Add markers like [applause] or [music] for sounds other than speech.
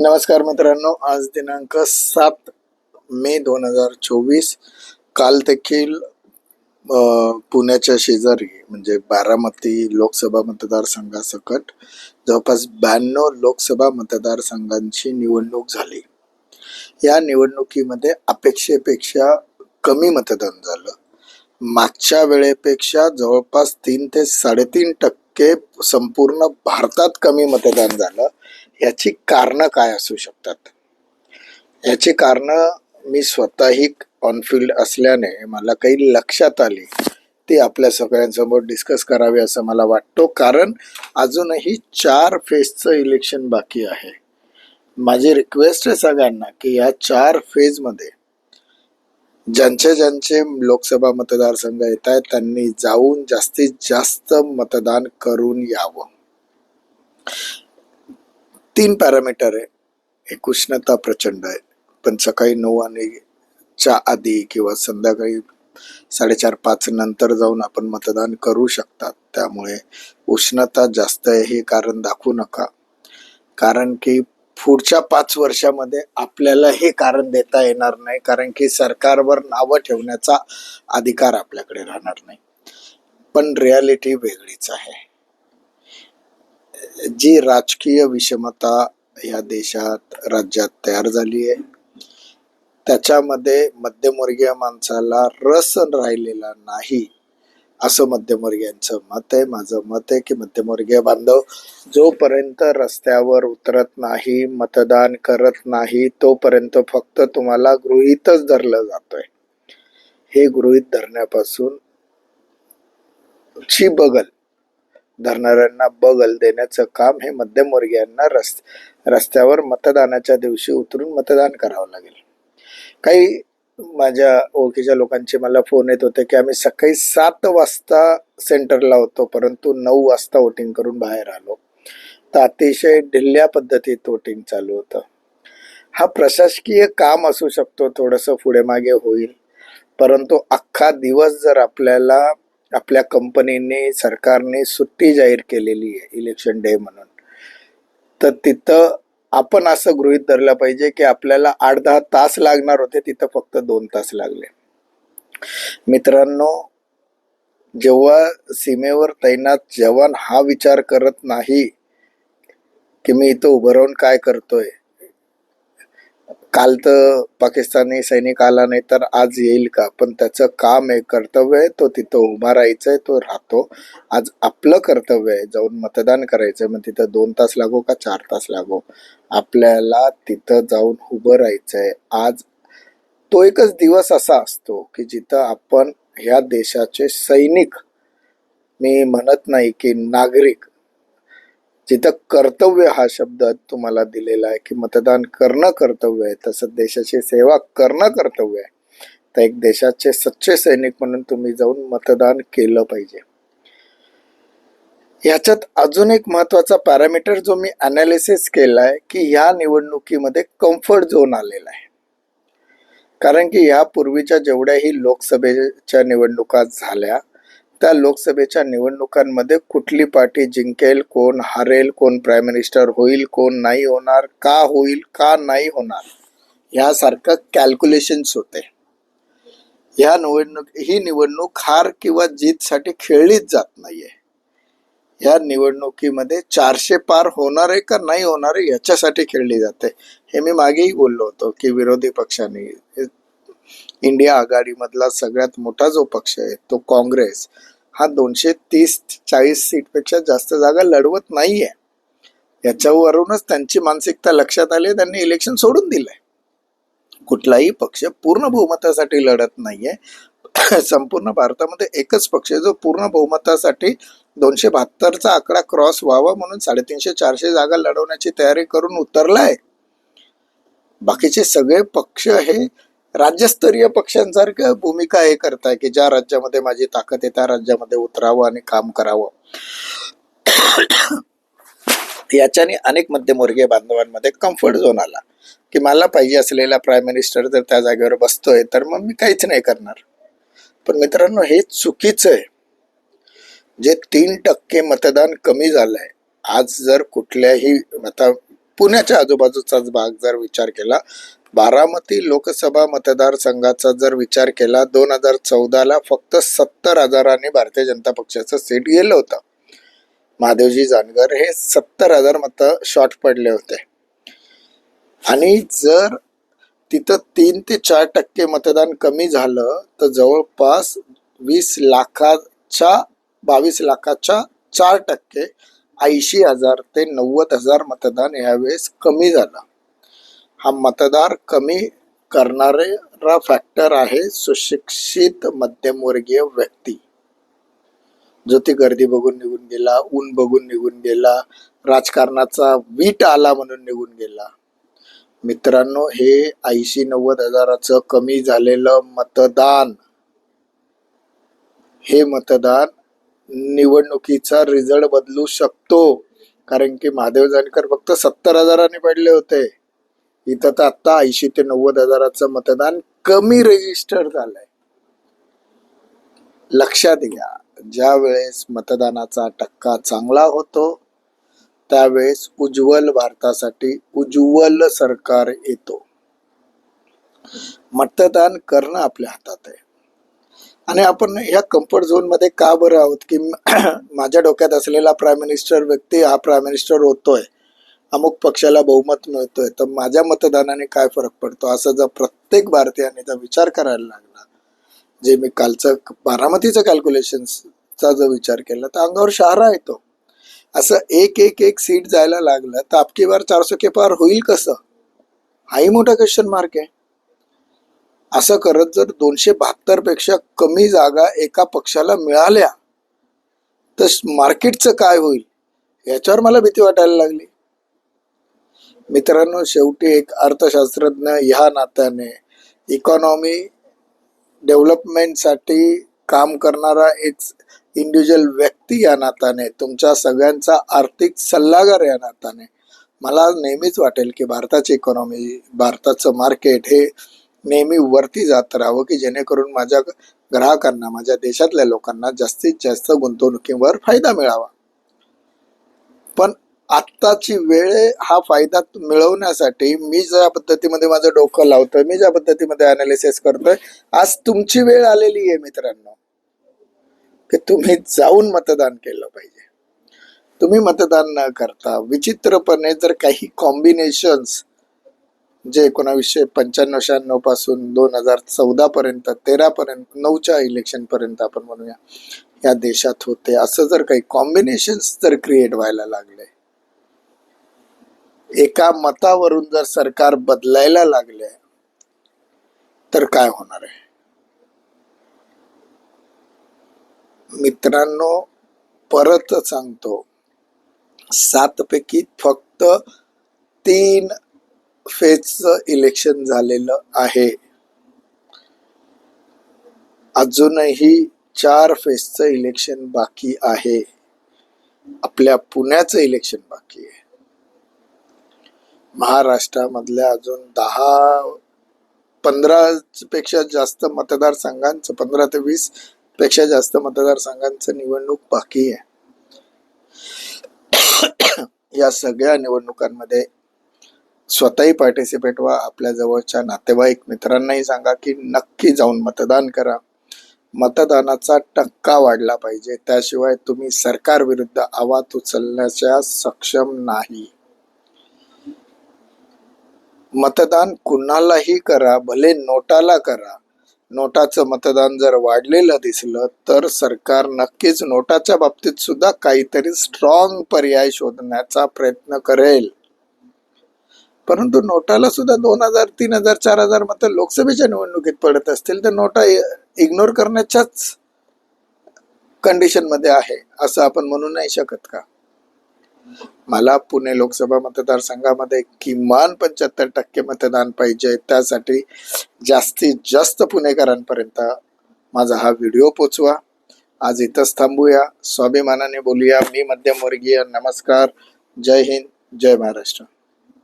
नमस्कार मित्रांनो आज दिनांक सात मे दोन हजार चोवीस. काल देखील पुण्याच्या शेजारी म्हणजे बारामती लोकसभा मतदारसंघासकट जवळपास ब्याण्णव लोकसभा मतदारसंघांची निवडणूक झाली. या निवडणुकीमध्ये अपेक्षेपेक्षा कमी मतदान झालं. मागच्या वेळेपेक्षा जवळपास तीन ते साडेतीन टक्के संपूर्ण भारतात कमी मतदान झालं. याची कारणं काय असू शकतात? याची कारणं मी स्वतःही ऑनफिल्ड असल्याने मला काही लक्षात आली. ती आपल्या सगळ्यांसमोर डिस्कस करावी असं मला वाटतो. कारण अजूनही चार फेजचं इलेक्शन बाकी आहे. माझी रिक्वेस्ट आहे सगळ्यांना की या चार फेजमध्ये ज्यांचे ज्यांचे लोकसभा मतदारसंघ येत आहेत त्यांनी जाऊन जास्तीत जास्त मतदान करून यावं. तीन पॅरामीटर आहे. एक उष्णता प्रचंड आहे. पण सकाळी नऊ आणि च्या आधी किंवा संध्याकाळी साडेचार पाच नंतर जाऊन आपण मतदान करू शकतात. त्यामुळे उष्णता जास्त आहे हे कारण दाखवू नका. कारण की पुढच्या पाच वर्षामध्ये आपल्याला हे कारण देता येणार नाही. कारण की सरकारवर नावं ठेवण्याचा अधिकार आपल्याकडे राहणार नाही. पण रियालिटी वेगळीच आहे. जी राजकीय विषमता या देशात राज्यात तयार झाली आहे त्याच्यामध्ये मध्यमवर्गीय माणसाला रस राहिलेला नाही असं मध्यमवर्गीयांचं मत आहे. माझं मत आहे की मध्यमवर्गीय बांधव जोपर्यंत रस्त्यावर उतरत नाही मतदान करत नाही तोपर्यंत फक्त तुम्हाला गृहीतच धरलं जातोय. हे गृहीत धरण्यापासून ची बगल. धरणाऱ्यांना बगल देण्याचं काम हे मध्यमवर्गीयांना रस् रस्त्यावर मतदानाच्या दिवशी उतरून मतदान करावं लागेल. काही माझ्या ओळखीच्या लोकांचे मला फोन येत होते की आम्ही सकाळी सात वाजता सेंटरला होतो परंतु नऊ वाजता वोटिंग करून बाहेर आलो. तर अतिशय ढिल्ल्या पद्धतीत वोटिंग चालू होतं. हा प्रशासकीय काम असू शकतो थोडंसं पुढे मागे होईल. परंतु अख्खा दिवस जर आपल्याला आपल्या कंपनीने सरकारने सुट्टी जाहीर केलेली आहे इलेक्शन डे म्हणून. तर तिथं आपण असं गृहीत धरलं पाहिजे की आपल्याला आठ दहा तास लागणार होते तिथं फक्त दोन तास लागले. मित्रांनो जेव्हा सीमेवर तैनात जवान हा विचार करत नाही की मी इथं उभं राहून काय करतोय काल तर पाकिस्तानी सैनिक आला नाही तर आज येईल का? पण त्याचं काम आहे कर्तव्य आहे. तो तिथं उभा राहायचंय तो राहतो. आज आपलं कर्तव्य आहे जाऊन मतदान करायचं आहे मग तिथं दोन तास लागो का चार तास लागो? आपल्याला तिथं जाऊन उभं राहायचंय. आज तो एकच दिवस असा असतो की जिथं आपण ह्या देशाचे सैनिक मी म्हणत नाही की नागरिक जिथं कर्तव्य हा शब्द तुम्हाला दिलेला आहे की मतदान करणं कर्तव्य आहे तसं देशाची सेवा करणं कर्तव्य आहे. तर एक देशाचे सच्चे सैनिक म्हणून तुम्ही जाऊन मतदान केलं पाहिजे. ह्याच्यात अजून एक महत्त्वाचा पॅरामीटर जो मी अनालिसिस केलाय की ह्या निवडणुकीमध्ये कम्फर्ट झोन आलेला आहे. कारण की या पूर्वीच्या जेवढ्याही लोकसभेच्या निवडणुका झाल्या त्या लोकसभेच्या निवडणुकांमध्ये कुठली पार्टी जिंकेल कोण हारेल कोण प्राईम मिनिस्टर होईल कोण नाही होणार का होईल का नाही होणार यासारखं कॅल्क्युलेशन्स होते. ह्या निवडणूक ही निवडणूक हार किंवा जीतसाठी खेळलीच जात नाहीये. या निवडणुकीमध्ये चारशे पार होणार आहे का नाही होणार आहे याच्यासाठी खेळली जाते. हे मी मागेही बोललो होतो की विरोधी पक्षाने इंडिया आघाडीमधला सगळ्यात मोठा जो पक्ष आहे तो काँग्रेस हा दोनशे तीस चाळीस सीटपेक्षा जास्त जागा लढवत नाहीये. याच्यावरूनच त्यांची मानसिकता लक्षात आली त्यांनी इलेक्शन सोडून दिलंय. कुठलाही पक्ष पूर्ण बहुमतासाठी लढत नाहीये. [clears throat] संपूर्ण भारतामध्ये एकच पक्ष जो पूर्ण बहुमतासाठी दोनशे बहात्तरचा आकडा क्रॉस व्हावा म्हणून साडेतीनशे चारशे जागा लढवण्याची तयारी करून उतरलाय. बाकीचे सगळे पक्ष हे राज्यस्तरीय पक्षांसारख्या भूमिका हे करताय की ज्या राज्यामध्ये माझी ताकद आहे त्या राज्यामध्ये उतरावं आणि काम करावं. याच्याने अनेक मध्यमवर्गीय बांधवांमध्ये कम्फर्ट झोन आला. की मला पाहिजे असलेला प्राईम मिनिस्टर जर त्या जागेवर बसतोय तर मग मी काहीच नाही करणार. पण मित्रांनो हे चुकीचं आहे. जे तीन टक्के मतदान कमी झालंय आज जर कुठल्याही आता पुण्याच्या आजूबाजूचाच भाग जर विचार केला बारामती लोकसभा मतदारसंघाचा जर विचार केला दोन हजार चौदाला फक्त सत्तर हजारांनी भारतीय जनता पक्षाचं सीट गेलं होतं. महादेवजी जानकर हे सत्तर हजार मत शॉर्ट पडले होते. आणि जर तिथं तीन ते चार टक्के मतदान कमी झालं तर जवळपास वीस लाखाच्या बावीस लाखाच्या चार टक्के ऐंशी हजार ते नव्वद हजार मतदान यावेळेस कमी झालं. हा मतदार कमी करणारा फॅक्टर आहे सुशिक्षित मध्यमवर्गीय व्यक्ती. जो ती गर्दी बघून निघून गेला ऊन बघून निघून गेला राजकारणाचा वीट आला म्हणून निघून गेला. मित्रांनो हे ऐंशी नव्वद हजाराचं कमी झालेलं मतदान हे मतदान निवडणुकीचा रिझल्ट बदलू शकतो. कारण की महादेव जानकर फक्त सत्तर हजारांनी पडले होते. इथं तर आता ऐंशी ते नव्वद हजाराचं मतदान कमी रजिस्टर झालंय. लक्षात घ्या ज्या वेळेस मतदानाचा टक्का चांगला होतो त्यावेळेस उज्ज्वल भारतासाठी उज्ज्वल सरकार येतो. मतदान करणं आपल्या हातात आहे. आणि आपण ह्या कम्फर्ट झोनमध्ये का बरं आहोत? की [clears throat] माझ्या डोक्यात असलेला प्राईम मिनिस्टर व्यक्ती हा प्राईम मिनिस्टर होतोय. अमुक पक्षाला बहुमत मिळतोय तर माझ्या मतदानाने काय फरक पडतो? असं जर प्रत्येक भारतीयाने जर विचार करायला लागला जे मी कालचं बारामतीचं कॅल्क्युलेशनचा जर विचार केला तर अंगावर शहारा येतो. असं एक एक एक सीट जायला लागलं तर आपकी बार चारशे के पार होईल कसं? हाही मोठा क्वेश्चन मार्क आहे. असं करत जर दोनशे बहात्तरपेक्षा कमी जागा एका पक्षाला मिळाल्या तर मार्केटचं काय होईल? याच्यावर मला भीती वाटायला लागली. मित्रांनो शेवटी एक अर्थशास्त्रज्ञ ह्या नात्याने इकॉनॉमी डेव्हलपमेंटसाठी काम करणारा एक इंडिव्हिज्युअल व्यक्ती या नात्याने तुमच्या सगळ्यांचा आर्थिक सल्लागार या नात्याने. मला नेहमीच वाटेल की भारताची इकॉनॉमी भारताचं मार्केट हे नेहमी वरती जात राहावं की जेणेकरून माझ्या ग्राहकांना माझ्या देशातल्या लोकांना जास्तीत जास्त गुंतवणुकीवर फायदा मिळावा. पण आत्ताची वेळ हा फायदा मिळवण्यासाठी मी ज्या पद्धतीमध्ये माझं डोकं लावतोय मी ज्या पद्धतीमध्ये अनालिसिस करतोय आज तुमची वेळ आलेली आहे मित्रांनो. की तुम्ही जाऊन मतदान केलं पाहिजे. तुम्ही मतदान न करता विचित्रपणे जर काही कॉम्बिनेशन्स जे एकोणावीसशे पंच्याण्णव शहाण्णवपासून दोन हजार चौदा पर्यंत तेरा पर्यंत नऊच्या इलेक्शन पर्यंत आपण म्हणूया या देशात होते. असं जर काही कॉम्बिनेशन्स जर क्रिएट व्हायला लागले एका मतावरून जर सरकार बदलायला लागले तर काय होणार आहे? मित्रांनो परत सांगतो. सात पैकी फक्त तीन फेजचं इलेक्शन झालेलं आहे. अजूनही चार फेजचं इलेक्शन बाकी आहे. आपल्या पुण्याचं इलेक्शन बाकी आहे. महाराष्ट्रामधल्या अजून दहा पंधरा पेक्षा जास्त मतदारसंघांचं पंधरा ते वीसपेक्षा जास्त मतदारसंघांचं निवडणूक बाकी आहे. या सगळ्या निवडणुकांमध्ये स्वतःही पार्टिसिपेट व्हा. आपल्या जवळच्या नातेवाईक मित्रांनाही सांगा की नक्की जाऊन मतदान करा. मतदानाचा टक्का वाढला पाहिजे. त्याशिवाय तुम्ही सरकार विरुद्ध आवाज उचलण्याच्या सक्षम नाही. मतदान कुणालाही करा भले नोटाला करा. नोटाचं मतदान जर वाढलेलं दिसलं तर सरकार नक्कीच नोटाच्या बाबतीत सुद्धा काहीतरी स्ट्रॉंग पर्याय शोधण्याचा प्रयत्न करेल. परंतु नोटाला सुद्धा दोन हजार तीन हजार चार हजार मत लोकसभेच्या निवडणुकीत पडत असतील तर नोटा इग्नोर करण्याच्याच कंडिशनमध्ये आहे असं आपण म्हणू नाही शकत का? मला पुणे लोकसभा मतदारसंघामध्ये किमान पंच्याहत्तर टक्के मतदान पाहिजे. त्यासाठी जास्तीत जास्त पुणेकरांपर्यंत माझा हा व्हिडिओ पोचवा. आज इथंच थांबूया. स्वाभिमानाने बोलूया. मी मध्यमवर्गीय. नमस्कार. जय हिंद. जय महाराष्ट्र.